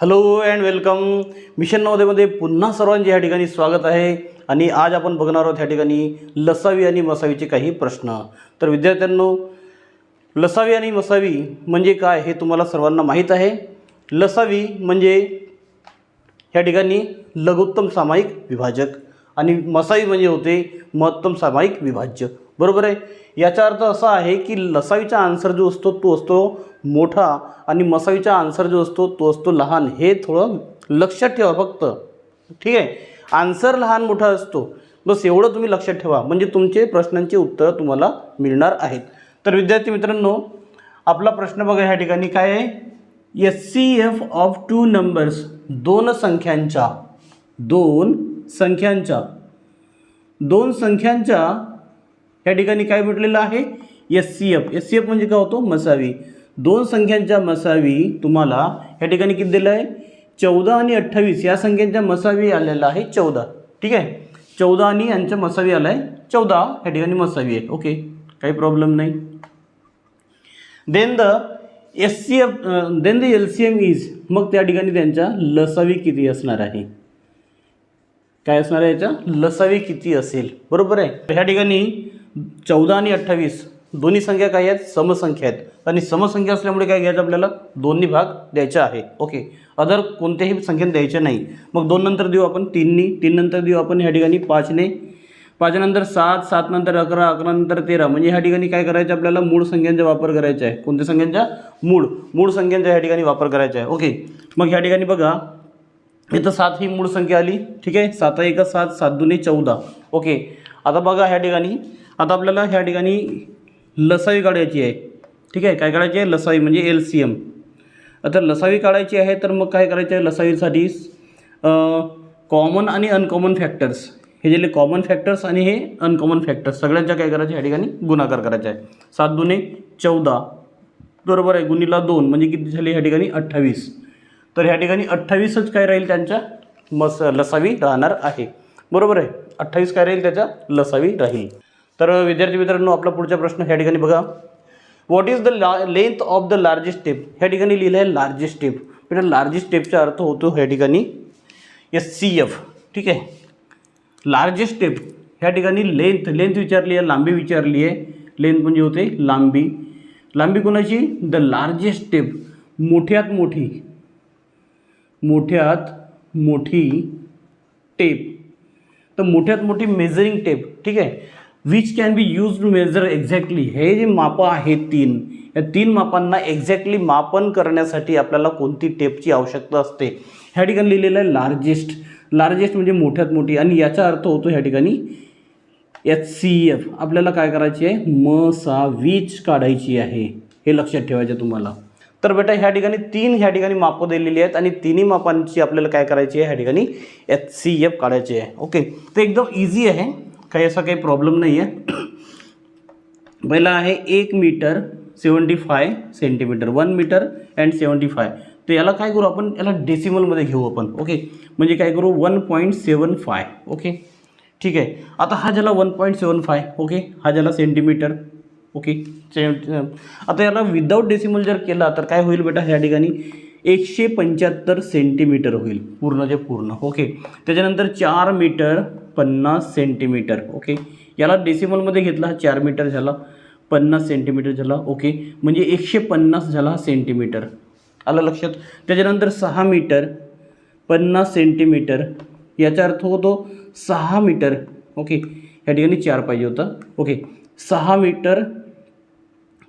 Hello and welcome mission नवदेमध्ये पुन्हा सर्वांचे ह्या ठिकाणी स्वागत आहे. आणि आज आपण बघणार आहोत ह्या ठिकाणी लसावी आणि मसावीचे काही प्रश्न. तर विद्यार्थ्यांनो लसावी आणि मसावी म्हणजे काय हे तुम्हाला सर्वांना माहीत आहे. लसावी म्हणजे ह्या ठिकाणी लघुत्तम सामायिक विभाजक आणि मसावी म्हणजे होते महत्तम सामायिक विभाज्य. बरोबर आहे? याचा अर्थ असा आहे की लसावीचा आन्सर जो असतो तो असतो मोठा आणि मसावीचा आन्सर जो असतो तो असतो लहान. हे थोडं लक्षात ठेवा फक्त. ठीक आहे? आन्सर लहान मोठा असतो. बस एवढं तुम्ही लक्षात ठेवा. म्हणजे तुमचे प्रश्नांची उत्तरं तुम्हाला मिळणार आहेत. तर विद्यार्थी मित्रांनो आपला प्रश्न बघा ह्या ठिकाणी काय आहे? S C F of two numbers दोन संख्यांच्या दोन संख्यांच्या. दोन संख्यांच्या या ठिकाणी काय म्हटलेलं आहे? S C F S C F म्हणजे काय होतो? मसावी. दोन संख्यांच्या मसावी तुम्हाला या ठिकाणी किती दिलं आहे? चौदा आणि अठ्ठावीस. या संख्यांच्या मसावी आलेला आहे चौदा. ठीक आहे? चौदा आणि यांच्या मसावी आला आहे चौदा. या ठिकाणी मसावी आहे. ओके. काही प्रॉब्लेम नाही. Then the S C F then the L C M is मग त्या ठिकाणी त्यांच्या लसावी किती असणार आहे? काय असणार आहे याच्या? लसावी किती असेल. बरोबर आहे? ह्या ठिकाणी चौदा आणि अठ्ठावीस दोन्ही संख्या काय आहेत? समसंख्या आहेत. आणि समसंख्या असल्यामुळे काय घ्यायचं आपल्याला? दोन्ही भाग द्यायचा आहे. ओके अदर कोणत्याही संख्येने द्यायचे नाही. मग दोन नंतर देऊ आपण तीननी. तीन नंतर देऊ आपण ह्या ठिकाणी पाचने. पाचनंतर सात सात नंतर अकरा अकरा नंतर तेरा. म्हणजे ह्या ठिकाणी काय करायचं आपल्याला? मूळ संख्यांचा वापर करायचा आहे. कोणत्या संख्यांचा? मूळ. मूळ संख्यांचा ह्या ठिकाणी वापर करायचा आहे. ओके मग ह्या ठिकाणी बघा. इथं सात ही मूळ संख्या आली. ठीक आहे? सात एक सात सात दुने चौदा. ओके आता बघा ह्या ठिकाणी. आता आपल्याला ह्या ठिकाणी लसावी काढायची आहे. ठीक आहे काय काढायची आहे लसावी म्हणजे एल सी एम आता लसावी काढायची आहे तर मग काय करायचं? आहे लसावीसाठी कॉमन आणि अनकॉमन फॅक्टर्स हे जे कॉमन फॅक्टर्स आणि हे अनकॉमन फॅक्टर्स सगळ्यांच्या काय करायचे? ह्या ठिकाणी गुणाकार करायचा आहे. सात दुने चौदा. बरोबर आहे गुणीला दोन म्हणजे किती झाले? ह्या ठिकाणी अठ्ठावीस. तर ह्या ठिकाणी अठ्ठावीसच काय राहील त्यांच्या? मस लसावी राहणार आहे. बरोबर आहे अठ्ठावीस काय राहील त्याच्या? लसावी राहील. तर विद्यार्थी मित्रांनो आपला पुढचा प्रश्न ह्या ठिकाणी बघा. What is the length of the largest ह्या ठिकाणी लिहिलं आहे लार्जेस्ट स्टेप म्हणजे लार्जेस्ट स्टेपचा अर्थ होतो ह्या एस सी एफ़ ठीक आहे लार्जेस्ट स्टेप ह्या ठिकाणी लेंथ लेंथ विचारली आहे लांबी विचारली आहे लेंथ म्हणजे होते लांबी. लांबी कोणाची? द लार्जेस्ट स्टेप मोठ्यात मोठी. मोठ्यात मोठी टेप तर मोठ्यात मोठी मेजरिंग टेप ठीक आहे? Which can be use to measure exactly हे जे मापं आहेत तीन या तीन मापांना एक्झॅक्टली मापन करण्यासाठी आपल्याला कोणती टेपची आवश्यकता असते? ह्या ठिकाणी लिहिलेलं आहे लार्जेस्ट लार्जेस्ट म्हणजे मोठ्यात मोठी. आणि याचा अर्थ होतो ह्या ठिकाणी एच सी एफ आपल्याला काय करायची आहे? म सा वीज काढायची आहे. हे लक्षात ठेवायचं तुम्हाला. तर बेटा ह्या ठिकाणी तीन ह्या ठिकाणी मापं दिलेली आहेत आणि तिन्ही मापांची आपल्याला काय करायची आहे? ह्या ठिकाणी एच सी एफ काढायची आहे. ओके ते एकदम इझी आहे. काही असा काही प्रॉब्लेम नाही आहे पहिला आहे एक metre seventy five centimetre one metre and seventy five तर याला काय करू आपण? याला डेसिमलमध्ये घेऊ आपण ओके म्हणजे काय करू? One point seven five okay ठीक आहे. आता हा झाला one point seven five okay हा झाला सेंटीमीटर ओके सेवन्टी आता याला विदाऊट डेसिमल जर केला तर काय होईल बेटा ह्या ठिकाणी? एकशे पंच्याहत्तर सेंटीमीटर होईल. पूर्णचे पूर्ण. ओके. त्याच्यानंतर चार मीटर पन्नास सेंटीमीटर. ओके. याला डेसिमलमध्ये घेतला हा चार मीटर झाला पन्नास सेंटीमीटर झाला. ओके. म्हणजे एकशे पन्नास झाला हा सेंटीमीटर. आलं लक्षात? त्याच्यानंतर सहा मीटर पन्नास सेंटीमीटर. याचा अर्थ होतो सहा मीटर. ओके. या ठिकाणी चार पाहिजे होतं. ओके. सहा मीटर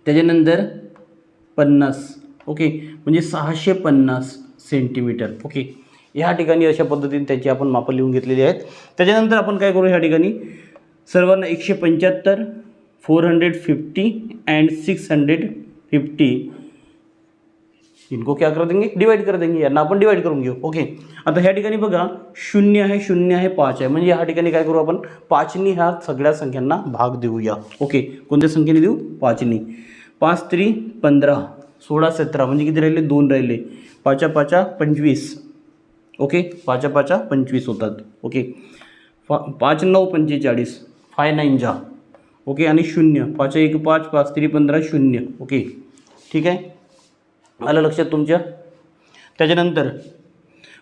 त्याच्यानंतर पन्नास. ओके? म्हणजे सहाशे पन्नास सेंटीमीटर. ओके? ह्या ठिकाणी अशा पद्धतीने त्याची आपण मापं लिहून घेतलेली आहेत. त्याच्यानंतर आपण काय करू ह्या ठिकाणी? सर्वांना एकशे पंच्याहत्तर four hundred fifty and six hundred fifty. इनको क्या कर देंगे? डिवाइड कर देंगे. यांना आपण डिवाइड करून घेऊ. ओके? आता ह्या ठिकाणी बघा शून्य आहे शून्य आहे पाच आहे. म्हणजे ह्या ठिकाणी काय करू आपण? पाचनी ह्या सगळ्या संख्यांना भाग देऊया. ओके? कोणत्या संख्येने देऊ? पाचनी. पाच त्री पंधरा. सोळा सतरा म्हणजे किती राहिले? दोन राहिले. पाचा पाचा पंचवीस. ओके पाचा पाचा पंचवीस होतात. ओके पा पाच नऊ पंचेचाळीस. फाय नाईन जा. ओके आणि शून्य. पाच एक पाच पाच त्रि पंधरा शून्य. ओके ठीक आहे? आलं लक्षात तुमच्या? त्याच्यानंतर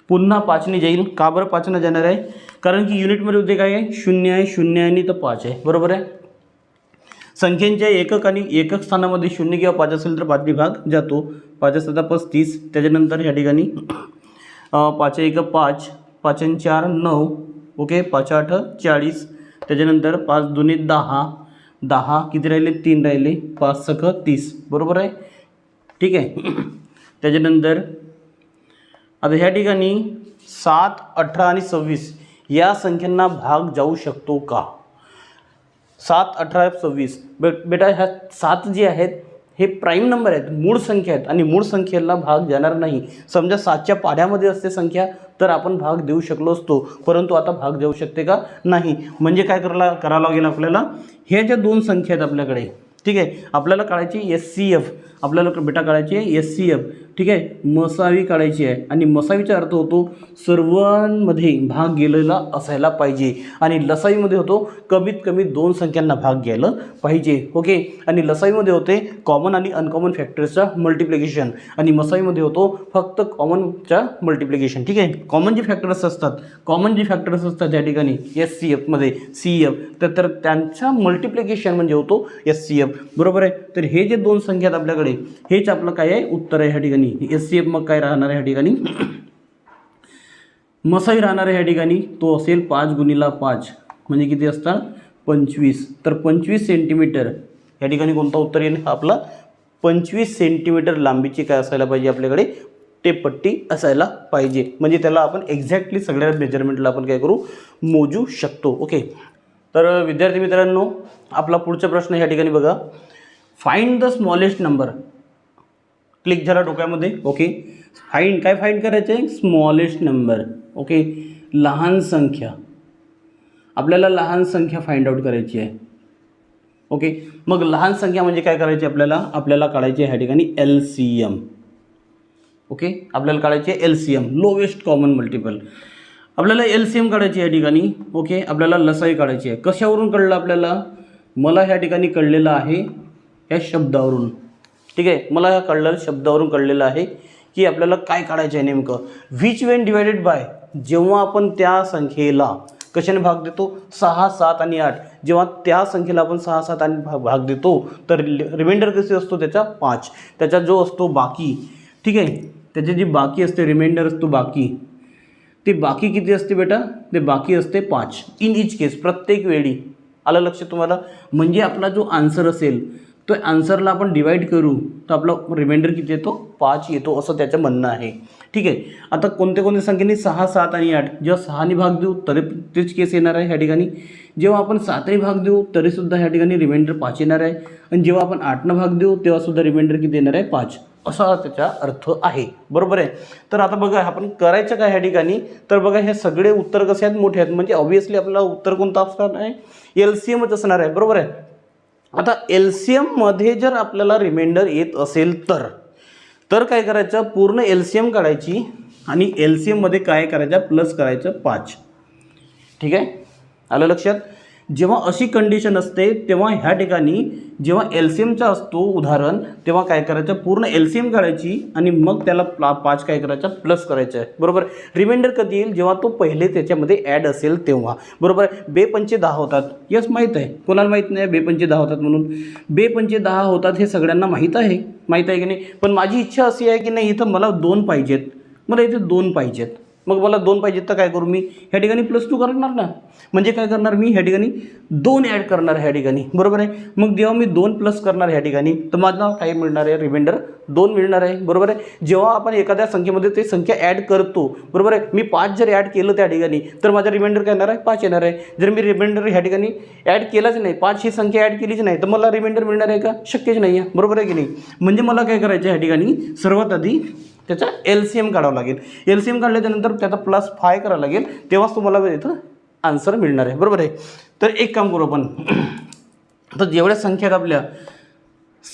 पुन्हा पाचने जाईल. का बरं पाचनं जाणार आहे? कारण की युनिटमध्ये होते काय आहे? शून्य आहे शून्य आहे आणि तर पाच आहे. बरोबर आहे? संख्येच्या एकक आणि एकक स्थानामध्ये शून्य किंवा पाच असेल तर पाच विभाग जातो. पाच असतात पस्तीस. त्याच्यानंतर ह्या ठिकाणी पाच एक पाच पाच चार नऊ ओके? पाच आठ चाळीस. त्याच्यानंतर पाच दोन्ही दहा. दहा किती राहिले? तीन राहिले. पाच सख तीस. बरोबर आहे? ठीक आहे. त्याच्यानंतर आता ह्या ठिकाणी सात अठरा आणि सव्वीस या संख्यांना भाग जाऊ शकतो का? सात अठरा सव्वीस. बे बेटा ह्या सात जे आहेत हे प्राईम नंबर आहेत. मूळ संख्या आहेत. आणि मूळ संख्येला भाग जाणार नाही. समजा सातच्या पाढ्यामध्ये असते संख्या तर आपण भाग देऊ शकलो असतो. परंतु आता भाग देऊ शकते का? नाही. म्हणजे काय करायला करावं लागेल आपल्याला? ह्या ज्या दोन संख्या आहेत आपल्याकडे ठीक आहे? आपल्याला काढायची एस सी एफ आपल्याला बेटा काढायची आहे एस सी एफ ठीक आहे? मसावी काढायची आहे. आणि मसावीचा अर्थ होतो सर्वांमध्ये भाग गेलेला असायला पाहिजे. आणि लसावीमध्ये होतो कमीत कमी दोन संख्यांना भाग घ्यायला पाहिजे. ओके? आणि लसावीमध्ये होते कॉमन आणि अनकॉमन फॅक्टर्सचा मल्टिप्लिकेशन आणि मसावीमध्ये होतो फक्त कॉमनच्या मल्टिप्लिकेशन ठीक आहे? कॉमन जे फॅक्टर्स असतात कॉमन जे फॅक्टर्स असतात त्या ठिकाणी एस सी एफमध्ये सी एफ तर तर त्यांचा मल्टिप्लिकेशन म्हणजे होतो एस सी एफ बरोबर आहे? तर हे जे दोन संख्या आहेत आपल्याकडे हेच आपलं काय आहे? उत्तर आहे ह्या ठिकाणी. एस सी एफ मग काय राहणार आहे ह्या ठिकाणी? मसाई राहणार आहे ह्या ठिकाणी. तो असेल पाच गुणीला पाच. म्हणजे किती असतात? पंचवीस. तर पंचवीस सेंटीमीटर या ठिकाणी कोणता उत्तर येईल? आपला पंचवीस सेंटीमीटर लांबीची काय असायला पाहिजे आपल्याकडे? टेपपट्टी असायला पाहिजे. म्हणजे त्याला आपण एक्झॅक्टली सगळ्या मेजरमेंटला आपण काय करू? मोजू शकतो. ओके तर विद्यार्थी मित्रांनो आपला पुढचा प्रश्न ह्या ठिकाणी बघा. Find the smallest number click झाला डोक्यामध्ये ओके? फाईंड काय फाईंड करायचं आहे? Smallest number okay? लहान संख्या. आपल्याला लहान संख्या फाइंड आउट करायची आहे. ओके? मग लहान संख्या म्हणजे काय करायची आपल्याला? आपल्याला काढायची आहे ह्या ठिकाणी एल सी एम ओके? आपल्याला काढायची आहे L C M lowest common multiple आपल्याला एल सी एम काढायची या ठिकाणी ओके? आपल्याला लसाई काढायची आहे. कशावरून कळलं आपल्याला? मला ह्या ठिकाणी कळलेलं आहे या शब्दावरून. ठीक आहे? मला ह्या कळलं शब्दावरून कळलेलं आहे की आपल्याला काय काढायचं आहे नेमकं. व्हिच वेन डिवायडेड बाय जेव्हा आपण त्या संख्येला कशाने भाग देतो? सहा सात आणि आठ. जेव्हा त्या संख्येला आपण सहा सात आणि भाग भाग देतो तर रिमाइंडर कसे असतो? त्याचा पाच. त्याचा जो असतो बाकी ठीक आहे? त्याची जी बाकी असते रिमाइंडर असतो बाकी ते बाकी किती असते बेटा? ते बाकी असते पाच. इन इच केस प्रत्येक वेळी आलं लक्ष तुम्हाला? म्हणजे आपला जो आन्सर असेल तो आन्सरला आपण डिवाईड करू तर आपला रिमाइंडर किती येतो? पाच येतो असं त्याचं म्हणणं आहे. ठीक आहे? आता कोणत्या कोणत्या संख्येने सहा सात आणि आठ? जेव्हा सहाने भाग देऊ तरी तेच केस येणार आहे ह्या ठिकाणी. जेव्हा आपण सातने भाग देऊ तरीसुद्धा ह्या ठिकाणी रिमाइंडर पाच येणार आहे. आणि जेव्हा आपण आठनं भाग देऊ तेव्हासुद्धा रिमाइंडर किती येणार आहे? पाच. असा त्याचा अर्थ आहे. बरोबर आहे? तर आता बघा आपण करायचं काय ह्या ठिकाणी? तर बघा हे सगळे उत्तर कसे आहेत? मोठे आहेत. म्हणजे ऑब्वियसली आपल्याला उत्तर कोणतं असणार आहे? एल सी एमच असणार आहे. बरोबर आहे? आता एल सी एममध्ये जर आपल्याला रिमाइंडर येत असेल तर तर काय करायचं? पूर्ण एल सी एम काढायची आणि एल सी एममध्ये काय करायचं? प्लस करायचं पाच. ठीक आहे? आलं लक्षात? जेव्हा अशी कंडिशन असते तेव्हा ह्या ठिकाणी जेव्हा एल सी एमचा असतो उदाहरण तेव्हा काय करायचं? पूर्ण एल सी एम काढायची आणि मग त्याला प्ला पाच काय करायचं? प्लस करायचं आहे. बरोबर? रिमाइंडर कधी येईल? जेव्हा तो पहिले त्याच्यामध्ये ॲड असेल तेव्हा. बरोबर? बेपंचे दहा होतात. यस माहीत आहे. कोणाला माहीत नाही? बेपंचे दहा होतात म्हणून. बेपंचे दहा होतात हे सगळ्यांना माहीत आहे. माहीत आहे की नाही? पण माझी इच्छा अशी आहे की नाही इथं मला दोन पाहिजेत. मला इथे दोन पाहिजेत. मग मला दोन पाहिजेत तर काय करू मी? ह्या ठिकाणी प्लस टू करणार ना? म्हणजे काय करणार मी? ह्या ठिकाणी दोन ॲड करणार ह्या ठिकाणी. बरोबर आहे? मग जेव्हा मी दोन प्लस करणार ह्या ठिकाणी तर माझा काय मिळणार आहे? रिमाइंडर दोन मिळणार आहे. बरोबर आहे? जेव्हा आपण एखाद्या संख्येमध्ये ते संख्या ॲड करतो बरोबर आहे? मी पाच जर ॲड केलं त्या ठिकाणी तर माझा रिमाइंडर काय येणार आहे? पाच येणार आहे. जर मी रिमाइंडर ह्या ठिकाणी ॲड केलाच नाही पाच ही संख्या ॲड केलीच नाही तर मला रिमाइंडर मिळणार आहे का? शक्यच नाही आहे बरोबर आहे की नाही? म्हणजे मला काय करायचं ह्या ठिकाणी सर्वात आधी त्याचा एल सी एम काढावं लागेल. एल सी एम काढल्याच्यानंतर त्याचा प्लस फाय करावं लागेल. तेव्हाच तुम्हाला इथं आन्सर मिळणार आहे. बरोबर आहे? तर एक काम करू आपण. आता जेवढ्या संख्या आहेत आपल्या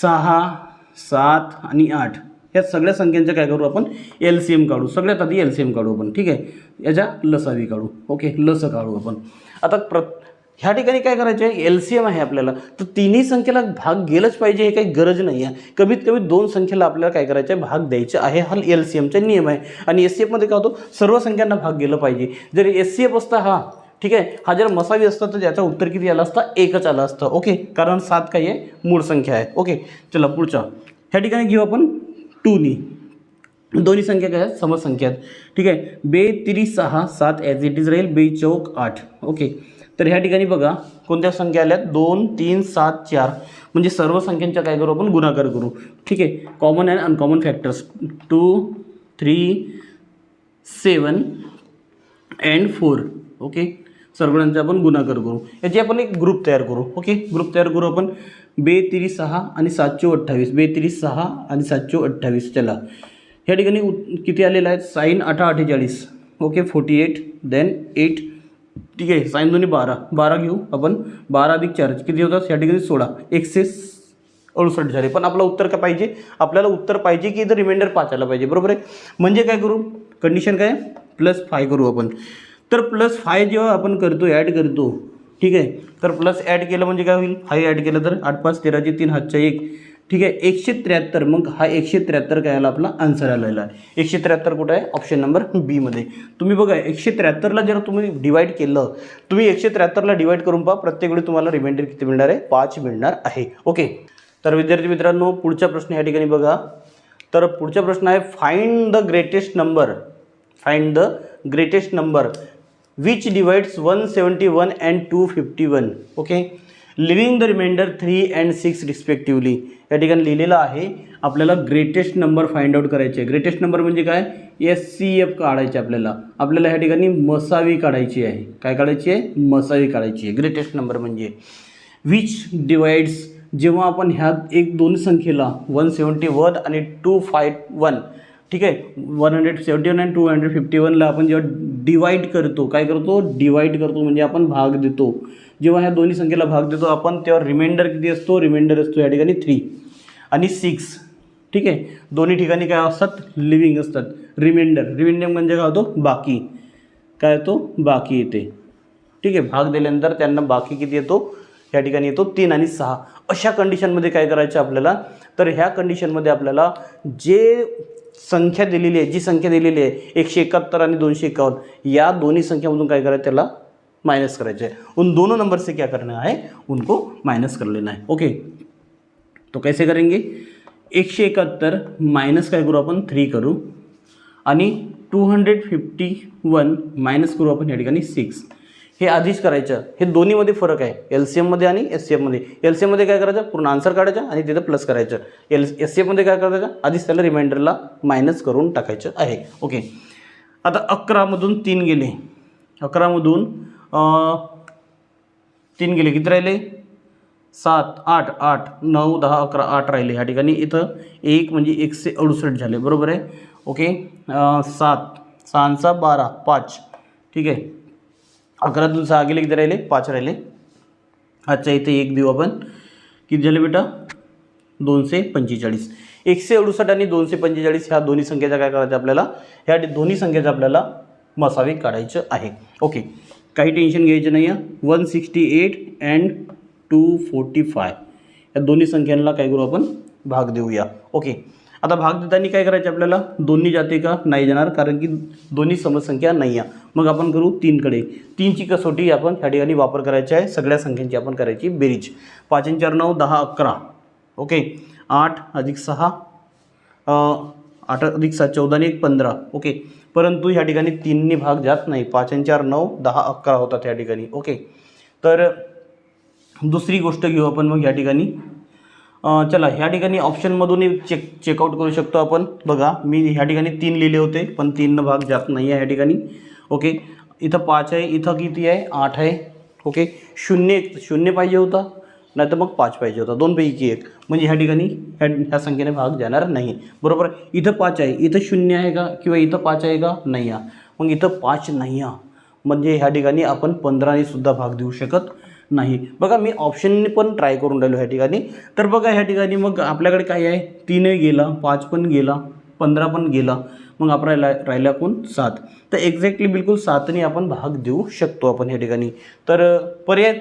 सहा सात आणि आठ या सगळ्या संख्यांचं काय करू आपण? एल सी एम काढू. सगळ्यात आधी एल सी एम काढू आपण. ठीक आहे? याच्या लसावी काढू. ओके? लस काढू आपण. आता प्र ह्या ठिकाणी काय करायचं आहे? एल सी एम आहे आपल्याला. तर तिन्ही संख्येला भाग गेलंच पाहिजे हे काही गरज नाही आहे कमीत कमी दोन संख्येला आपल्याला काय करायचं आहे? भाग द्यायचे आहे. हा एल सी एमचा नियम आहे. आणि एस सी एफमध्ये काय होतो? सर्व संख्यांना भाग गेलं पाहिजे. जर एस सी एफ असता हा ठीक आहे हा जर मसावी असता तर ज्याचा उत्तर किती आलं असतं? एकच आलं असतं. ओके? कारण सात काही आहे मूळ संख्या आहे. ओके? चला पुढचा. ह्या ठिकाणी घेऊ आपण टूनी. दोन्ही संख्या काय आहेत? समसंख्या आहेत. ठीक आहे? बे तिरी सहा सात ॲज इट इज राहील. बे चौक आठ. ओके? तर ह्या ठिकाणी बघा कोणत्या संख्या आल्यात? दोन तीन सात चार. म्हणजे सर्व संख्यांच्या काय करू आपण? गुणाकार करू. ठीक आहे? Common and uncommon factors two three seven and four okay सर्वांचा आपण गुणाकार करू. याची आपण एक ग्रुप तयार करू. ओके ग्रुप तयार करू आपण. बेतीस सहा आणि सातशे अठ्ठावीस. बेतीस सहा आणि सातशे अठ्ठावीस. चला. ह्या ठिकाणी उत- किती आलेलं आहे साईन अठरा अठ्ठेचाळीस. Okay forty eight then eight ठीक आहे साईन दोन्ही बारा. बारा घेऊ आपण. बारा अधिक चार किती होतात? या ठिकाणी सोळा. एकशे अडुसष्ट झाले. पण आपलं उत्तर काय पाहिजे? आपल्याला उत्तर पाहिजे की इथं रिमाइंडर पाच आला पाहिजे. बरोबर आहे? म्हणजे काय करू? कंडिशन काय? प्लस फाय करू आपण. तर प्लस फाय जेव्हा आपण करतो ॲड करतो ठीक आहे? तर प्लस ॲड केलं म्हणजे काय होईल? फाय ॲड केलं तर आठ पाच तेराचे तीन हातच्या एक. ठीक आहे एकशे त्र्याहत्तर. मग हा एकशे त्र्याहत्तर काय आला? आपला आन्सर आलेला आहे एकशे त्र्याहत्तर कुठं आहे? ऑप्शन नंबर बीमध्ये तुम्ही बघा एकशे त्र्याहत्तरला जर तुम्ही डिवाईड केलं तुम्ही एकशे त्र्याहत्तरला डिवाईड करून पहा प्रत्येक वेळी तुम्हाला रिमाइंडर किती मिळणार आहे? पाच मिळणार आहे. ओके तर विद्यार्थी मित्रांनो पुढचा प्रश्न या ठिकाणी बघा. तर पुढचा प्रश्न आहे find the greatest number find the greatest number which divides one seventy one and two fifty one okay leaving the remainder three and six respectively या ठिकाणी लिहिलेलं आहे आपल्याला ग्रेटेस्ट नंबर फाइंड आउट करायचे आहे ग्रेटेस्ट नंबर म्हणजे काय? S C F काढायचे आपल्याला. आपल्याला ह्या ठिकाणी मसावी काढायची आहे. काय काढायची आहे? मसावी काढायची आहे. ग्रेटेस्ट नंबर म्हणजे विच डिवाइड्स जेव्हा आपण ह्या एक दोन संख्येला वन सेवन्टी वन आणि टू फाय वन ठीक आहे one hundred seventy one and two hundred fifty वनला आपण जेव्हा डिवाईड करतो काय करतो? डिवाईड करतो म्हणजे आपण भाग देतो. जेव्हा ह्या दोन्ही संख्येला भाग देतो आपण तेव्हा रिमाइंडर किती असतो? रिमाइंडर असतो या ठिकाणी थ्री आणि सिक्स ठीक आहे? दोन्ही ठिकाणी काय असतात? लिव्हिंग असतात. रिमाइंडर रिमाइंडर म्हणजे काय होतो? बाकी. काय येतो? बाकी येते. ठीक आहे? भाग दिल्यानंतर त्यांना बाकी किती येतो? या ठिकाणी येतो तीन आणि सहा. अशा कंडिशनमध्ये काय करायचं आपल्याला? तर ह्या कंडिशनमध्ये आपल्याला जे संख्या दिलेली आहे जी संख्या दिलेली आहे एकशे एकाहत्तर आणि दोनशे एकावन्न या दोन्ही संख्यामधून काय करायचं त्याला? माइनस करायचं आहे. उन दोनों नंबर से क्या करना है उनको माइनस कर लेना है ओके तो कैसे करेंगे? एकशे एकाहत्तर मायनस काय करू आपण? थ्री करू. आणि two hundred fifty one minus करू आपण या ठिकाणी सिक्स हे आधीच करायचं. हे दोन्हीमध्ये फरक आहे. एल सी एममध्ये आणि एस सी एममध्ये एल सी एममध्ये काय करायचं? पूर्ण आन्सर काढायचं आणि तिथं प्लस करायचं. एल एस सी एममध्ये काय करायचं? आधीच त्याला रिमाइंडरला मायनस करून टाकायचं आहे. ओके आता अकरामधून तीन गेले. अकरामधून तीन गेले. किती राहिले? सात आठ आठ नऊ दहा अकरा आठ राहिले. ह्या ठिकाणी इथं एक म्हणजे एकशे अडुसष्ट झाले. बरोबर आहे? ओके सात सहाचा बारा पाच. ठीक आहे? अकरातून सहा गेले किती राहिले पाच राहिले. आजच्या इथे एक देऊ आपण. किती झाले बेटा? दोनशे पंचेचाळीस. एकशे अडुसष्ट आणि दोनशे पंचेचाळीस ह्या दोन्ही संख्येचा काय करायचं आपल्याला? ह्या दोन्ही संख्येचं आपल्याला मसावे काढायचं आहे ओके. काही टेन्शन घ्यायचं नाही आहे. One sixty eight and two forty five. या दोन्ही संख्यांना काय करू आपण? भाग देऊया. ओके. आता भाग देताना काय करायचं आपल्याला? दोन्ही जाते का नाही जाणार? कारण की दोन्ही समसंख्या नाही आहे. मग आपण करू तीनकडे. तीनची कसोटी आपण ह्या ठिकाणी वापर करायची आहे. सगळ्या संख्यांची आपण करायची बेरीज. पाच आणि चार नऊ दहा अकरा. ओके? आठ अधिक सहा आठ अधिक सात चौदा आणि एक पंधरा. ओके? परंतु ह्या ठिकाणी तीननी भाग जात नाही. पाच आणि चार नऊ दहा अकरा होतात ह्या ठिकाणी. ओके? तर दुसरी गोष्ट घेऊ आपण मग ह्या ठिकाणी. चला ह्या ठिकाणी ऑप्शनमधूनही चेक चेकआउट करू शकतो आपण. बघा मी ह्या ठिकाणी तीन लिहिले होते पण तीन भाग जात नाही आहे ह्या ठिकाणी. ओके इथं पाच आहे इथं किती आहे? आठ आहे. ओके शून्य एक शून्य पाहिजे होता नाही तर मग पाच पाहिजे होता. दोनपैकी एक. म्हणजे ह्या ठिकाणी ह्या ह्या संख्येने भाग जाणार नाही. बरोबर इथं पाच आहे. इथं शून्य आहे का? किंवा इथं पाच आहे का? नाही मग इथं पाच नाही आहे. म्हणजे ह्या ठिकाणी आपण पंधराने सुद्धा भाग देऊ शकत नाही. बघा मी ऑप्शनने पण ट्राय करून राहिलो ह्या ठिकाणी. तर बघा ह्या ठिकाणी मग आपल्याकडे काय आहे? तीनही गेला पाच पण गेला पंधरा पण गेला. मग आपण राहिला राहिला कोण? सात. तर एक्झॅक्टली बिलकुल सातने आपण भाग देऊ शकतो आपण या ठिकाणी. तर पर्याय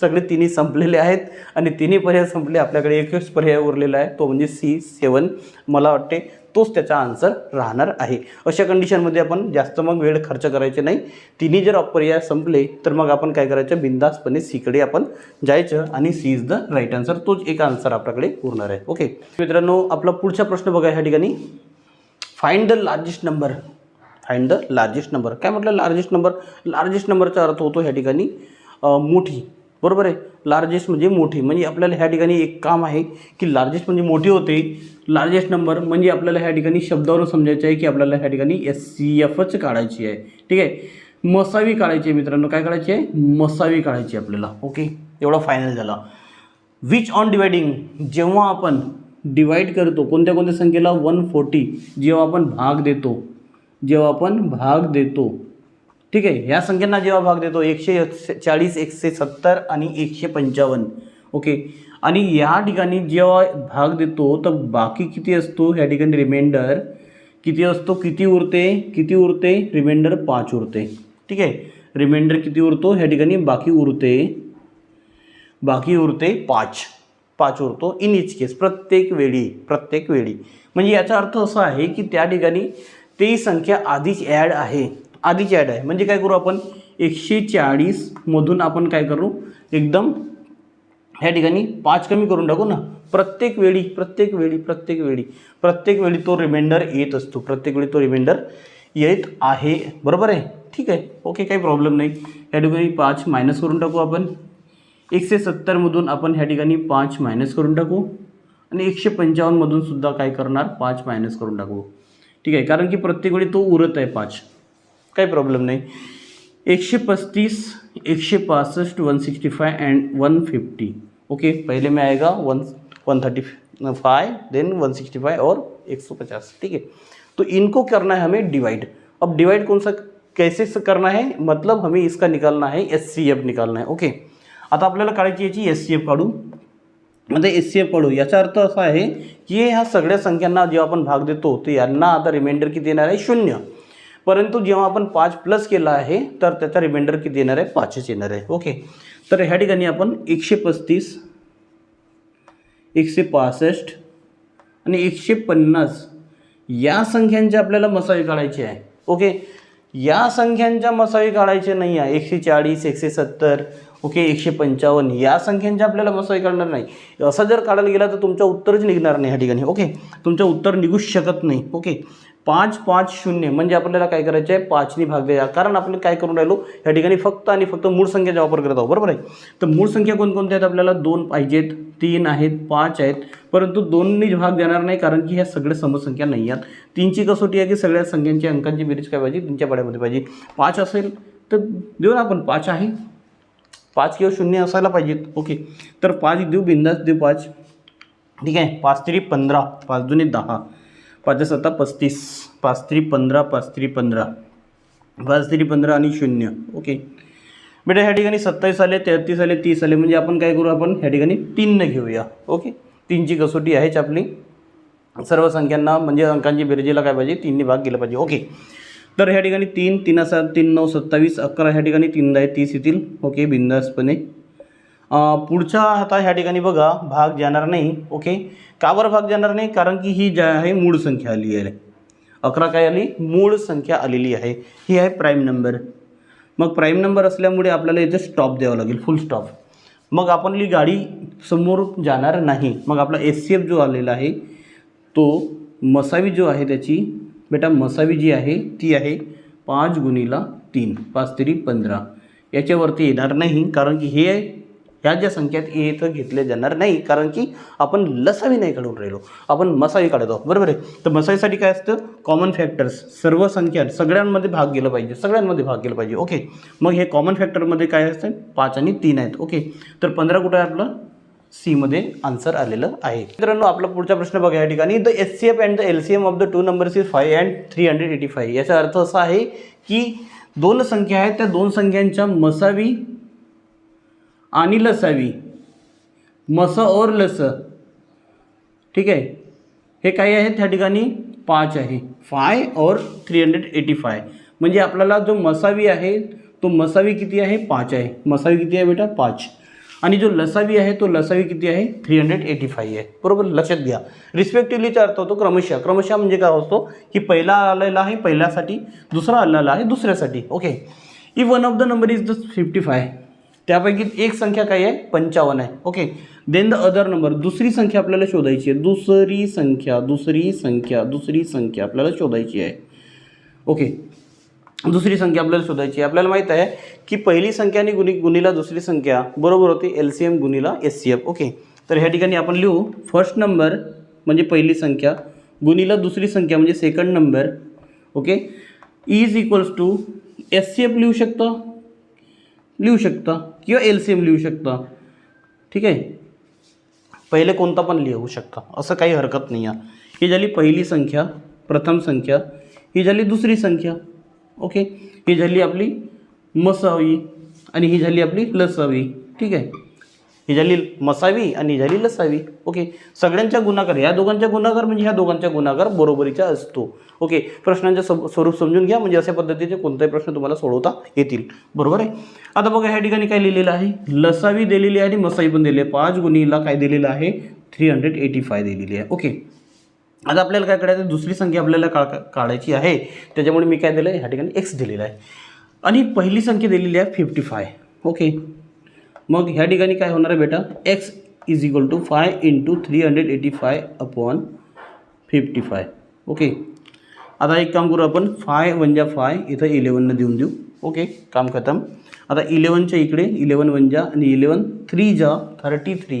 सगळे तिन्ही संपलेले आहेत आणि तिन्ही पर्याय संपले. आपल्याकडे एकच पर्याय उरलेला आहे तो म्हणजे सी सेवन मला वाटते तोच त्याचा आन्सर राहणार आहे. अशा कंडिशनमध्ये आपण जास्त मग वेळ खर्च करायचे नाही. तिन्ही जर पर्याय संपले तर मग आपण काय करायचं? बिंदासपणे सीकडे आपण जायचं आणि C is the right answer तोच एक आन्सर आपल्याकडे उरणार आहे. ओके मित्रांनो आपला पुढचा प्रश्न बघा ह्या ठिकाणी. Find the largest number find the largest number काय म्हटलं लार्जेस्ट नंबर लार्जेस्ट नंबरचा अर्थ होतो ह्या ठिकाणी मोठी. बरोबर आहे. लार्जेस्ट म्हणजे मोठी. म्हणजे आपल्याला ह्या ठिकाणी एक काम आहे की लार्जेस्ट म्हणजे मोठी होते. लार्जेस्ट नंबर म्हणजे आपल्याला ह्या ठिकाणी शब्दावरून समजायचं आहे की आपल्याला ह्या ठिकाणी एस सी एफच काढायची आहे. ठीक आहे? मसावी काढायची आहे मित्रांनो. काय काढायची आहे? मसावी काढायची आहे आपल्याला. ओके? एवढा फायनल झाला. विच ऑन डिवायडिंग जेव्हा आपण डिवाईड करतो कोणत्या कोणत्या संख्येला? वन फोर्टी जेव्हा आपण भाग देतो. जेव्हा आपण भाग देतो. ठीक आहे ह्या संख्यांना जेव्हा भाग देतो एकशे चाळीस एकशे सत्तर आणि एकशे पंचावन्न. ओके? आणि या ठिकाणी जेव्हा भाग देतो तर बाकी किती असतो? ह्या ठिकाणी रिमाइंडर किती असतो? किती उरते? किती उरते? रिमाइंडर पाच उरते. ठीक आहे? रिमाइंडर किती उरतो? ह्या ठिकाणी बाकी उरते बाकी उरते पाच. पाच उरतो. इन इच केस प्रत्येक वेळी प्रत्येक वेळी. म्हणजे याचा अर्थ असा आहे की त्या ठिकाणी ती संख्या आधीच ॲड आहे. आधीची ॲड आहे. म्हणजे काय करू आपण? एकशे चाळीसमधून आपण काय करू? एकदम ह्या ठिकाणी पाच कमी करून टाकू ना. प्रत्येक वेळी प्रत्येक वेळी प्रत्येक वेळी प्रत्येक वेळी तो रिमाइंडर येत असतो. प्रत्येक वेळी तो रिमाइंडर येत आहे. बरोबर आहे? ठीक आहे. ओके काही प्रॉब्लेम नाही. ह्या ठिकाणी पाच मायनस करून टाकू आपण. एकशे सत्तरमधून आपण ह्या ठिकाणी पाच मायनस करून टाकू. आणि एकशे पंचावन्नमधून सुद्धा काय करणार? पाच मायनस करून टाकू. ठीक आहे. कारण की प्रत्येक वेळी तो उरत आहे पाच. काही प्रॉब्लेम नाही। एकशे पस्तीस एकशे पासष्ट one sixty five and one fifty okay पहले में आएगा one one thirty five then one sixty five और एक सौ पचास, ठीक है? तो इनको करना है हमें डिवाइड अब डिवाइड कौन सा, कैसे करना है? मतलब हमें इसका निकालना है एस सी एफ़ निकालना है ओके आता आपल्याला काढायची याची एस सी एफ़ काढू म्हणजे एस सी एफ़ काढू। याचा अर्थ असा आहे की ह्या सगळ्या संख्यांना जेव्हा आपण भाग देतो, तर यांना आता रिमाइंडर किती येणार आहे? शून्य. परंतु जेव्हा आपण पाच प्लस केला आहे तर त्याचा रिमाइंडर किती येणार आहे? पाचच येणार आहे. ओके तर ह्या ठिकाणी आपण एकशे पस्तीस एकशे पासष्ट आणि एकशे पन्नास या संख्यांची आपल्याला मसावी काढायची आहे. ओके या संख्यांच्या मसावी काढायचे नाही आहे. एकशे चाळीस एकशे सत्तर ओके एकशे पंचावन्न या संख्यांच्या आपल्याला मसावी काढणार नाही. असं जर काढायला गेला तर तुमचं उत्तरच निघणार नाही ह्या ठिकाणी. ओके तुमचं उत्तर निघूच शकत नाही. ओके पाच पाच शून्य म्हणजे आपल्याला काय करायचं आहे? पाचनी भाग द्यायचा. कारण आपण काय करून राहिलो? या ठिकाणी फक्त आणि फक्त मूळ संख्येचा वापर करत आहोत. बरोबर आहे? तर मूळ संख्या कोणकोणत्या आहेत? आपल्याला दोन पाहिजेत. तीन आहेत. पाच आहेत. परंतु दोननी भाग देणार नाही कारण की ह्या सगळ्या समसंख्या नाही आहेत. तीनची कसोटी आहे की सगळ्या संख्यांची अंकांची बेरीज काय पाहिजे? तीनच्या पाड्यामध्ये पाहिजे. पाच असेल तर देऊ ना आपण. पाच आहे. पाच किंवा शून्य असायला पाहिजेत. ओके. तर पाच देऊ. बिंदास देऊ पाच. ठीक आहे? पाच तरी पंधरा. पाच जुने दहा. पाच सत्ता पस्तीस पाच तरी पंधरा पाच तरी पंधरा. पाच तरी पंधरा आणि शून्य. ओके. बेटा ह्या ठिकाणी सत्तावीस आले तेहतीस आले तीस आले म्हणजे आपण काय करू आपण ह्या ठिकाणी तीननं घेऊया. ओके. तीनची कसोटी आहेच आपली. सर्व संख्यांना म्हणजे अंकांची बेरजेला काय पाहिजे? तीनने भाग केला पाहिजे. ओके. तर ह्या ठिकाणी तीन तीन सात तीन नऊ सत्तावीस अकरा ह्या ठिकाणी तीनदा आहे तीस येतील. ओके बिंदासपणे. पुढचा पुढच्या आता ह्या ठिकाणी बघा भाग जाणार नाही ओके? का बरं भाग जाणार नाही? कारण की ही ज्या आहे मूळ संख्या आली आहे. अकरा काय आली? मूळ संख्या आलेली आहे. ही आहे प्राईम नंबर मग प्राईम नंबर असल्यामुळे आपल्याला इथे स्टॉप द्यावं लागेल फुल स्टॉप मग आपली गाडी समोर जाणार नाही. मग आपला एस सी एफ जो आलेला आहे तो मसावी जो आहे त्याची बेटा मसावी जी आहे ती आहे पाच गुणीला तीन पाच तरी पंधरा. याच्यावरती येणार नाही कारण की हे ह्या ज्या संख्यात इथं घेतले जाणार नाही कारण की आपण लसावी नाही काढून राहिलो. आपण मसावी काढत आहोत. बरोबर आहे? तर मसावीसाठी काय असतं? कॉमन फॅक्टर्स सर्व संख्या सगळ्यांमध्ये भाग गेला पाहिजे. सगळ्यांमध्ये भाग गेला पाहिजे. ओके मग हे कॉमन फॅक्टरमध्ये काय असतं? पाच आणि तीन आहेत. ओके तर पंधरा कुठं आहे आपलं? सीमध्ये आन्सर आलेलं आहे. मित्रांनो आपला पुढचा प्रश्न बघा या ठिकाणी. The S C F and the L C M of the two numbers is five and three hundred eighty five याचा अर्थ असा आहे की दोन संख्या आहेत. त्या दोन संख्यांच्या मसावी आणि लसावी. मस और लस. ठीक आहे? हे काय आहे? त्या ठिकाणी पाच आहे. फाय और थ्री हंड्रेड एटी फाय. म्हणजे आपल्याला जो मसावी आहे तो मसावी किती आहे? पाच आहे. मसावी किती आहे बेटा? पाच. आणि जो लसावी आहे तो लसावी किती आहे? थ्री हंड्रेड एटी फाय आहे. बरोबर? लक्षात घ्या. रिस्पेक्टिव्हलीचा अर्थ होतो क्रमशः. क्रमशः म्हणजे काय असतो? की पहिला आलेला आहे पहिल्यासाठी दुसरा आलेला आहे दुसऱ्यासाठी. Okay E one of the number is the fifty five त्यापैकी एक संख्या काय आहे? पंचावन्न आहे. Okay then the other number दुसरी संख्या आपल्याला शोधायची आहे. दुसरी संख्या दुसरी संख्या दुसरी संख्या आपल्याला शोधायची आहे. ओके दुसरी संख्या आपल्याला शोधायची आहे. आपल्याला माहीत आहे की पहिली संख्या आणि गुणी गुणीला दुसरी संख्या बरोबर होती एल सी एम गुणीला एस सी एफ ओके तर ह्या ठिकाणी आपण लिहू. फर्स्ट नंबर म्हणजे पहिली संख्या गुणीला दुसरी संख्या म्हणजे second number okay is equals to S C F लिहू शकतो. लिहू शकता किंवा एल सी एम लिहू शकता. ठीक आहे? पहिले कोणता पण लिहू शकता. असं काही हरकत नाही आहे ही झाली पहिली संख्या प्रथम संख्या. ही झाली दुसरी संख्या. ओके? ही झाली आपली मसावी आणि ही झाली आपली लसावी. ठीक आहे? ही झाली मसावी आणि ही झाली लसावी. ओके सगळ्यांच्या गुणाकार या दोघांच्या गुणाकार म्हणजे ह्या दोघांच्या गुणाकार बरोबरीचा असतो. ओके प्रश्नांच्या स्वरूप समजून घ्या म्हणजे अशा पद्धतीचे कोणताही प्रश्न तुम्हाला सोडवता येतील. बरोबर आहे? आता बघा ह्या ठिकाणी काय लिहिलेलं आहे? लसावी दिलेली आहे आणि मसावी पण दिलेली आहे. पाच गुणीला काय दिलेलं आहे? थ्री हंड्रेड एटी फाय दिलेली आहे. ओके आता आपल्याला काय करायचं दुसरी संख्या आपल्याला का काढायची आहे. त्याच्यामुळे मी काय दिलं आहे ह्या ठिकाणी एक्स दिलेला आहे. आणि पहिली संख्या दिलेली आहे फिफ्टी फाय ओके मग ह्या ठिकाणी काय होणार आहे बेटा? X is equal to five into three hundred eighty five upon fifty five okay आता एक काम करू आपण. फाय वनजा फाय इथं इलेवननं देऊन देऊ. ओके काम खतम. आता इलेवनच्या इकडे इलेवन वंजा आणि इलेवन थ्री जा thirty three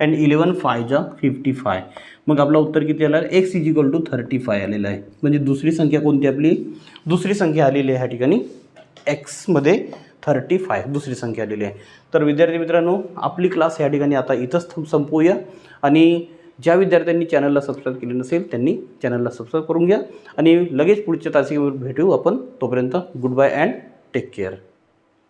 and eleven five जा फिफ्टी फाय मग आपलं उत्तर किती आला? आहे X is equal to thirty five आलेला आहे. म्हणजे दुसरी संख्या कोणती आपली? दुसरी संख्या आलेली आहे ह्या ठिकाणी एक्समध्ये थर्टी फाय दुसरी संख्या आलेली आहे. तर विद्यार्थी मित्रांनो आपली क्लास या ठिकाणी आता इथंच संपवूया. आणि ज्या विद्यार्थ्यांनी चॅनलला सबस्क्राईब केले नसेल त्यांनी चॅनलला सबस्क्राईब करून घ्या. आणि लगेच पुढच्या तासिकेवर भेटू आपण. तोपर्यंत good bye and take care